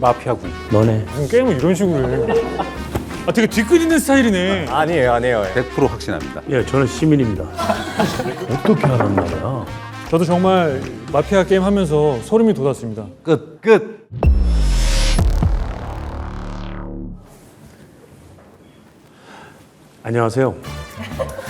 마피아군. 너네 무슨 게임을 이런 식으로 해. 아 되게 뒤끝 있는 스타일이네. 아니에요, 아니에요. 100% 확신합니다. 예 저는 시민입니다 어떻게 하란 말이야 저도 정말 마피아 게임 하면서 소름이 돋았습니다. 끝. 끝. 안녕하세요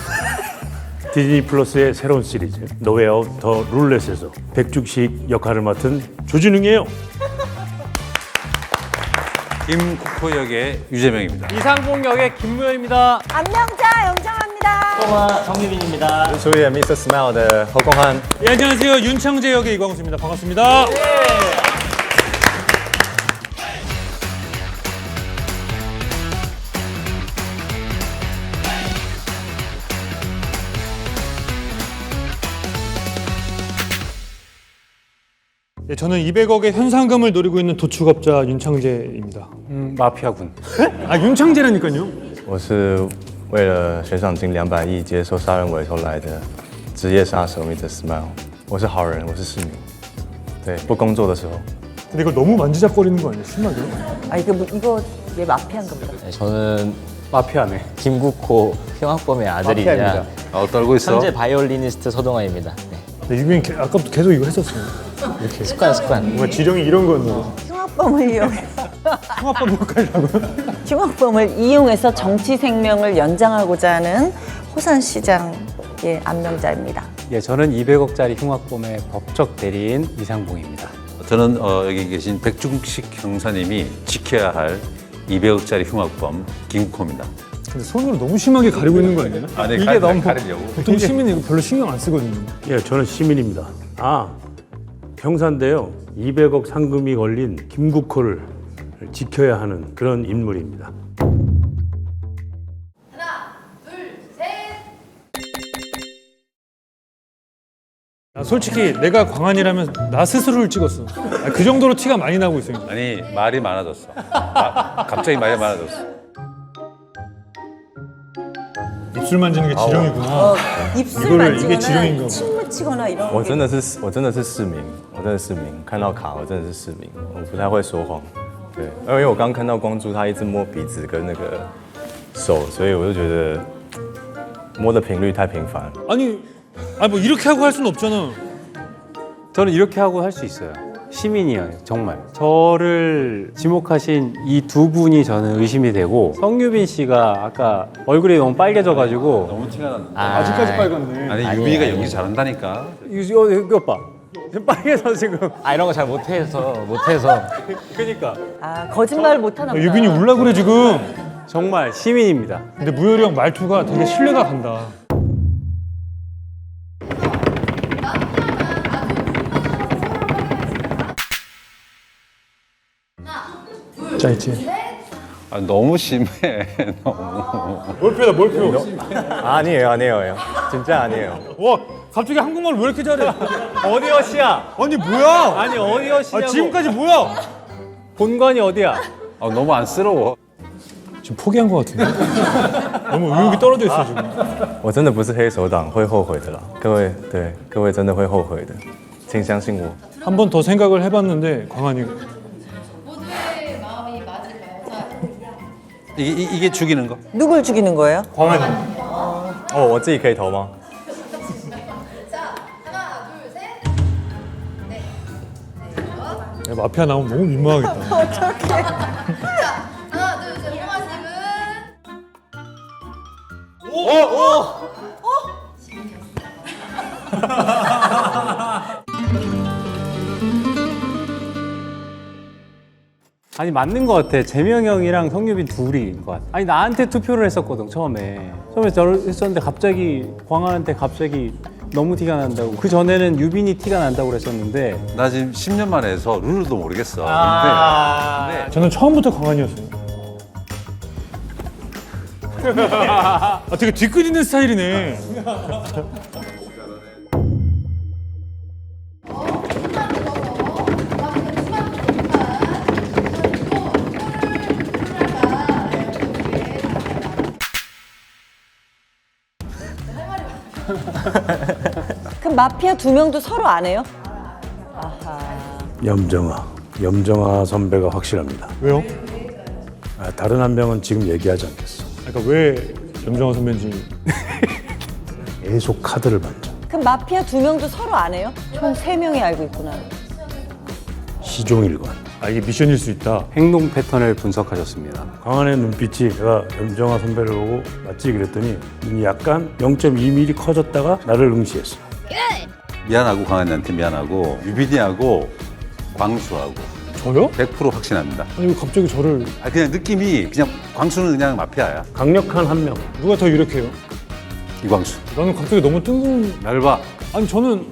디즈니 플러스의 새로운 시리즈 노웨어 더 룰렛에서 백중식 역할을 맡은 조진웅이에요 김국호 역의 유재명입니다. 이상봉 역의 김무현입니다. 안명자 영정합니다. 소마 정유빈입니다. 소희의 미스 스마일 허공한. 예, 안녕하세요. 윤창재 역의 이광수입니다. 반갑습니다. 네. 예, 저는 200억의 현상금을 노리고 있는 도축업자 윤창재입니다. 음, 마피아군. 아 윤창재라니까요. 我是为了悬赏金两百亿接受杀人委托来的职业杀手 Mr. Smile。我是好人，我是市民。对，不工作的时候。 근데 이거 너무 만지작거리는 거 아니에요? 심하게? 아 이거 뭐- 이거 얘 마피아인가 보다. 네, 저는 마피아네. 김국호 형학범의 아들이자 어, 떨고 있어. 현재 바이올리니스트 서동아입니다. 네. 네, 유빈이 개- 아까부터 계속 이거 했었어요. 습관 습관. 뭔가 지령이 이런 거였나 흉악범을 이용 통합법 역할이라고요? 흉악범을 이용해서 정치 생명을 연장하고자 하는 호산시장의 안명자입니다. 예, 저는 200억짜리 흉악범의 법적 대리인 이상봉입니다. 저는 어, 여기 계신 백중식 형사님이 지켜야 할 200억짜리 흉악범 김국호입니다. 근데 손으로 너무 심하게 가리고 있는 거 아니에요? 아, 네, 이게 가리- 너무 가리려고. 보통 시민은 이거 별로 신경 안 쓰거든요. 예 저는 시민입니다 아 형사인데요 200억 상금이 걸린 김국호를 지켜야 하는 그런 인물입니다 아, 솔직히 내가 광안이라면 나 스스로를 찍었어. 아, 그 정도로 티가 많이 나고 있어요. 아니 말이 많아졌어. 아, 갑자기 말이 많아졌어. 입술 만지는 게 지령이구나. 입술 이거를 이게 지령인가 만지거나 봐. 히거나 이런 我 게 真的是我真的是市民，我真的是市民。看到卡，我真的是市民，我不太会说谎。对，因为我刚看到光洙他一直摸鼻子跟那个手，所以我就觉得摸的频率太频繁。 아니, 아니 뭐 이렇게 하고 할 수는 없잖아. 저는 이렇게 하고 할 수 있어요. 시민이에요, 정말. 저를 지목하신 이 두 분이 저는 의심이 되고 성유빈 씨가 아까 얼굴이 너무 빨개져가지고 너무 티가 난다. 아직까지 빨갛네. 아니 유빈이가. 연기 잘한다니까. 이거 이거 봐. 지금 빨개서 지금. 아 이런 거 잘 못해서 못해서 그러니까 아 거짓말 못하나 아, 보다. 유빈이 울라 그래 지금. 정말 시민입니다. 근데 무열이 형 말투가 되게 신뢰가 간다. 자 있지. 아, 너무 심해. 너무. 몰표다 몰표. 아니에요, 아니에요. 진짜 아니에요. 와 갑자기 한국말 왜 이렇게 잘해? 어디엇이야? 아니 뭐야? 아니 어디엇이냐고. 아, 지금까지 뭐야? 본관이 어디야? 아, 너무 안쓰러워. 지금 포기한 것 같은데. 너무 의욕이 떨어져 있어 지금. 我真的不是黑手党，会后悔的啦。各位，对各位真的会后悔的，请相信我。 한 번 더 생각을 해봤는데 광환이 이게 이- 이게 죽이는 거? 누굴 죽이는 거예요? 哦，我自己可以投吗？ 자, 하나, 둘, 셋. 야, 마피아 나오면 너무 민망하겠다. 아니 맞는 것 같아. 재명 형이랑 성유빈 둘이인 것 같아. 아니 나한테 투표를 했었거든 처음에. 처음에 저를 했었는데 갑자기 광환한테 갑자기 너무 티가 난다고. 그 전에는 유빈이 티가 난다고 그랬었는데. 나 지금 10년 만에 해서 룰도 모르겠어. 아. 근데, 근데 저는 처음부터 광환이었어요. 아, 되게 뒤끝 있는 스타일이네. 그럼 마피아 두 명도 서로 안 해요? 염정아 염정아 선배가 확실합니다. 왜요? 아, 다른 한 명은 지금 얘기하지 않겠어. 그러니까 왜 염정아 선배인지 계속 카드를 만져. 그럼 마피아 두 명도 서로 안 해요? 총 세 명이 알고 있구나. 시종일관. 아 이게 미션일 수 있다. 행동 패턴을 분석하셨습니다. 강한의 눈빛이 내가 염정아 선배를 보고 맞지 그랬더니 눈이 약간 0.2mm 커졌다가 나를 응시했어. 미안하고 강한이한테 미안하고 유빈이하고 광수하고 저요? 100% 확신합니다. 아니 왜 갑자기 저를 아 그냥 느낌이 그냥 광수는 그냥 마피아야. 강력한 한 명. 누가 더 유력해요? 이광수. 나는 갑자기 너무 뜬금. 날 봐. 아니 저는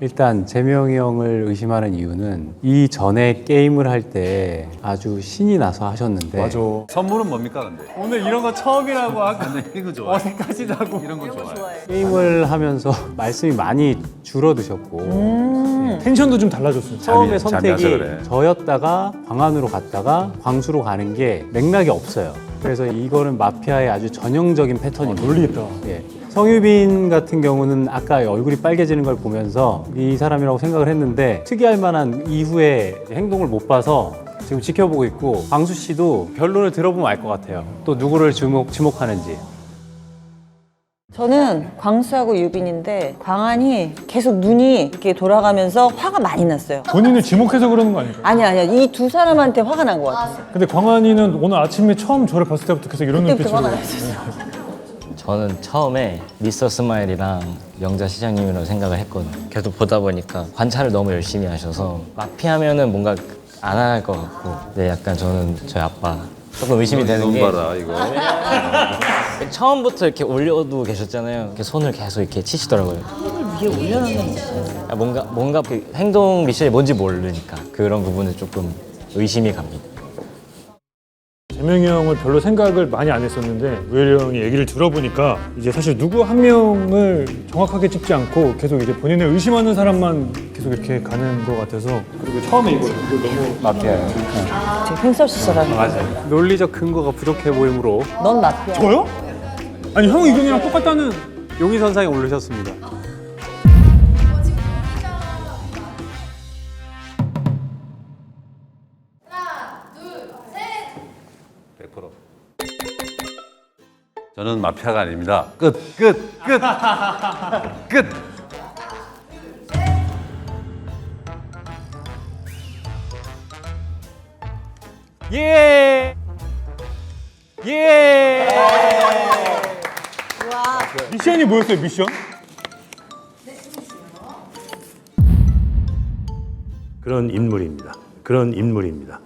일단 재명이 형을 의심하는 이유는 이 전에 게임을 할 때 아주 신이 나서 하셨는데 선물은 뭡니까 근데? 오늘 이런 거 처음이라고 아까 근데 이거 좋아. 어색하시다고 이런 거 좋아해. 게임을 하면서 말씀이 많이 줄어드셨고 텐션도 좀 달라졌어요. 처음에 잠이- 잠이 와서 선택이 그래. 저였다가 광안으로 갔다가 광수로 가는 게 맥락이 없어요. 그래서 이거는 마피아의 아주 전형적인 패턴입니다. 놀리겠다. 예. 성유빈 같은 경우는 아까 얼굴이 빨개지는 걸 보면서 이 사람이라고 생각을 했는데 특이할 만한 이후에 행동을 못 봐서 지금 지켜보고 있고 광수 씨도 결론을 들어보면 알 것 같아요. 또 누구를 주목, 지목하는지. 저는 광수하고 유빈인데 광안이 계속 눈이 이렇게 돌아가면서 화가 많이 났어요. 본인을 지목해서 그러는 거 아닐까요? 아니야 아니야 이 두 사람한테 화가 난 것 같았어. 근데 광환이는 오늘 아침에 처음 저를 봤을 때부터 계속 이런 그때부터 눈빛으로 화가 났었어. 저는 처음에 미스터 스마일이랑 영자 시장님이라고 생각을 했거든요. 계속 보다 보니까 관찰을 너무 열심히 하셔서 마피하면은 뭔가 안 할 것 같고, 네, 약간 저는 저희 아빠 조금 의심이 되는 눈게 봐라 이거. 처음부터 이렇게 올려도 계셨잖아요. 이렇게 손을 계속 이렇게 치시더라고요. 위에 올려놓는 아, 뭔가 뭔가 그 행동 미션이 뭔지 모르니까 그런 부분에 조금 의심이 갑니다. 재명이 형을 별로 생각을 많이 안 했었는데 우열이 형이 얘기를 들어보니까 이제 사실 누구 한 명을 정확하게 찍지 않고 계속 이제 본인을 의심하는 사람만 계속 이렇게 가는 것 같아서 그리고 처음에 이거, 너무 마피아예요. 되게 횡설수설하는 맞아요. 논리적 근거가 부족해 보이므로 넌 마피아. 저요? 아니 형 의견이랑 똑같다는 용의 선상에 오르셨습니다. 저는 마피아가 아닙니다. 끝, 끝, 끝, 끝. 예! 예! 미션이 뭐였어요 미션? 그런 인물입니다. 그런 인물입니다.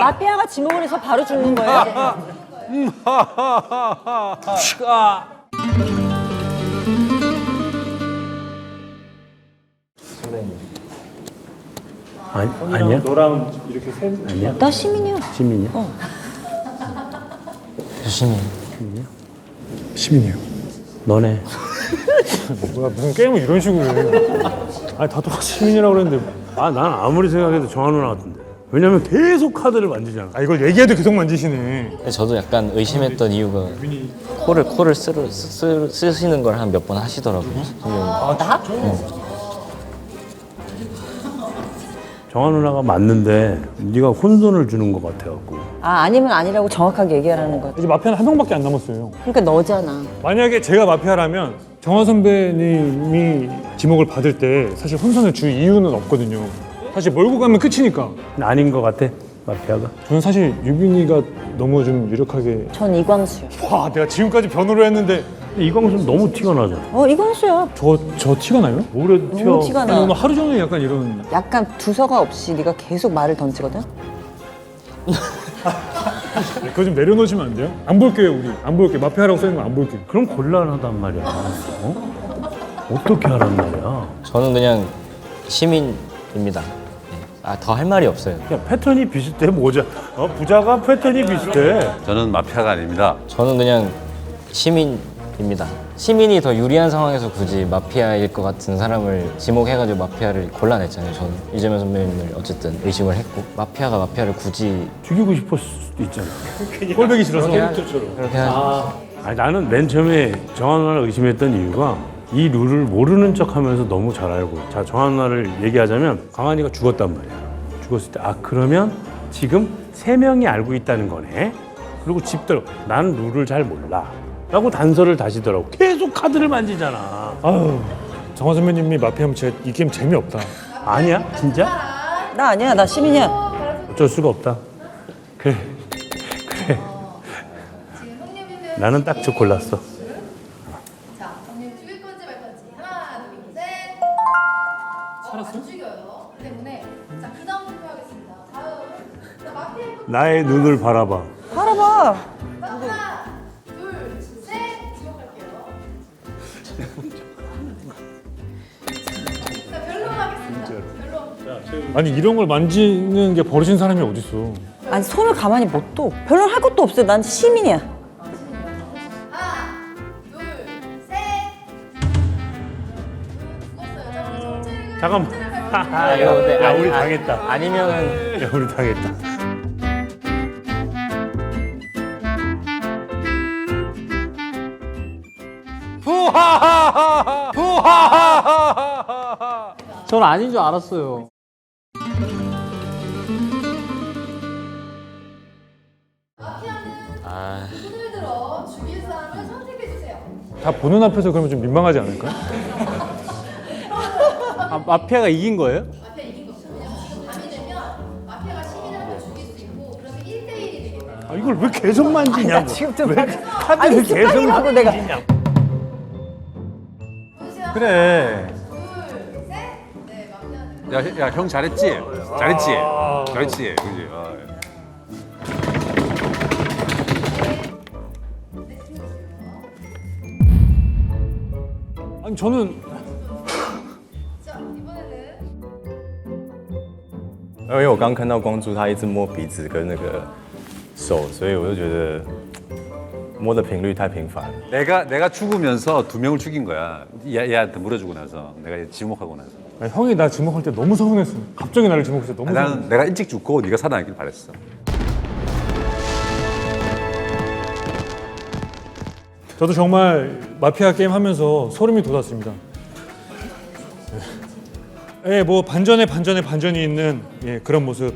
마피아가 지목을 해서 바로 죽는 거예요? 아니, 아니야? 너랑 이렇게 세 아니야? 나 시민이야. 시민이야? 조심히. 시민이에요. 너네. 뭐야 무슨 게임을 이런 식으로 해? 아니 다 똑같이 시민이라고 그랬는데 아, 난 아무리 생각해도 정한 누나 같은데. 왜냐면 계속 카드를 만지잖아. 아 이걸 얘기해도 계속 만지시네. 저도 약간 의심했던 이유가 코를 코를 쓰, 쓰, 쓰시는 걸 한 몇 번 하시더라고요. 어, 나? 정한 누나가 맞는데 네가 혼돈을 주는 것 같아갖고. 아 아니면 아니라고 정확하게 얘기하라는 거지. 이제 마피아는 한 명밖에 안 남았어요. 그러니까 너잖아. 만약에 제가 마피아라면 정화 선배님이 지목을 받을 때 사실 혼선을 줄 이유는 없거든요. 사실 몰고 가면 끝이니까. 아닌 것 같아, 마피아가. 저는 사실 유빈이가 너무 좀 유력하게 전 이광수요. 와 내가 지금까지 변호를 했는데 이광수는 너무 티가 나잖아. 어 이광수야. 저 저 티가 나요? 뭐래도 튀어. 너무 티가 아니, 나. 오늘 하루 종일 약간 이런 약간 두서가 없이 네가 계속 말을 던지거든. 그거 좀 내려놓으시면 안 돼요? 안 볼게요 우리 안 볼게요 마피아라고 써있는 거 안 볼게 요 그럼 곤란하단 말이야. 어? 어떻게 하란 말이야? 저는 그냥 시민입니다. 네. 아, 더 할 말이 없어요. 야, 패턴이 비슷해, 모자. 어, 부자가 패턴이 비슷해. 저는 마피아가 아닙니다. 저는 그냥 시민 입니다. 시민이 더 유리한 상황에서 굳이 마피아일 것 같은 사람을 지목해가지고 마피아를 골라냈잖아요. 저는 이재명 선배님을 어쨌든 의심을 했고 마피아가 마피아를 굳이 죽이고 싶었을 수도 있잖아. 꼴보기 싫어서 그렇게 하 아니, 나는 맨 처음에 정한 누나를 의심했던 이유가 이 룰을 모르는 척 하면서 너무 잘 알고. 자 정한 누나를 얘기하자면 강한이가 죽었단 말이야. 죽었을 때 아 그러면 지금 세 명이 알고 있다는 거네. 그리고 집들 나는 룰을 잘 몰라. 라고 단서를 다시더라고. 계속 카드를 만지잖아. 아유 정화 선배님이 마피아면 진짜 이 게임 재미없다. 아니야? 진짜? 나 아니야. 나 시민이야. 어쩔 수가 없다. 그래. 그래. 나는 딱 저 골랐어 나의 눈을 바라봐 바라봐 하나, 둘, 셋. 지목할게요. 자, 별로 하겠습니다. 별로. 아니 이런 걸 만지는 게 버릇인 사람이 어딨어. 아니 손을 가만히 못 둬 별로 할 것도 없어 난 시민이야 하나, 둘, 셋. 죽었어요. 자, 우리 정체를 잠깐만 아, 이거 근데 야 아니- 우리 아- 당했다 아니면은 야 우리 당했다 전 아닌 줄 알았어요. 아 손을 들어 죽일 사람을 선택해 주세요. 다 보는 앞에서 그러면 좀 민망하지 않을까? 아, 마피아가 이긴 거예요? 마피아 이긴 거죠. 왜냐면 지금 밤이 되면 마피아가 시민을 죽일 수 있고 그러면 1대1이 되기 때문에 아, 이걸 왜 계속 만지냐고 지금 좀왜 아니 계속 습관이라고 내가 그래. 둘, 셋. 네, 마피아는 야, 야, 형 잘했지? 잘했지? 잘했지? 그지? 어. 아니 저는 자, 이번에는 因为我刚看到光洙他一直摸鼻子跟那个手，所以我就觉得 摸的频率太频繁了。 내가 내가 죽으면서 두 명을 죽인 거야. 얘, 얘한테 물어주고 나서 내가 얘 지목하고 나서. 아니, 형이 나 지목할 때 너무 서운했어. 갑자기 나를 지목해서 너무 서운해. 나는 내가 일찍 죽고 네가 살아나길 바랬어. 저도 정말 마피아 게임 하면서 소름이 돋았습니다. 예, 뭐 반전에 반전에 반전이 있는 예, 그런 모습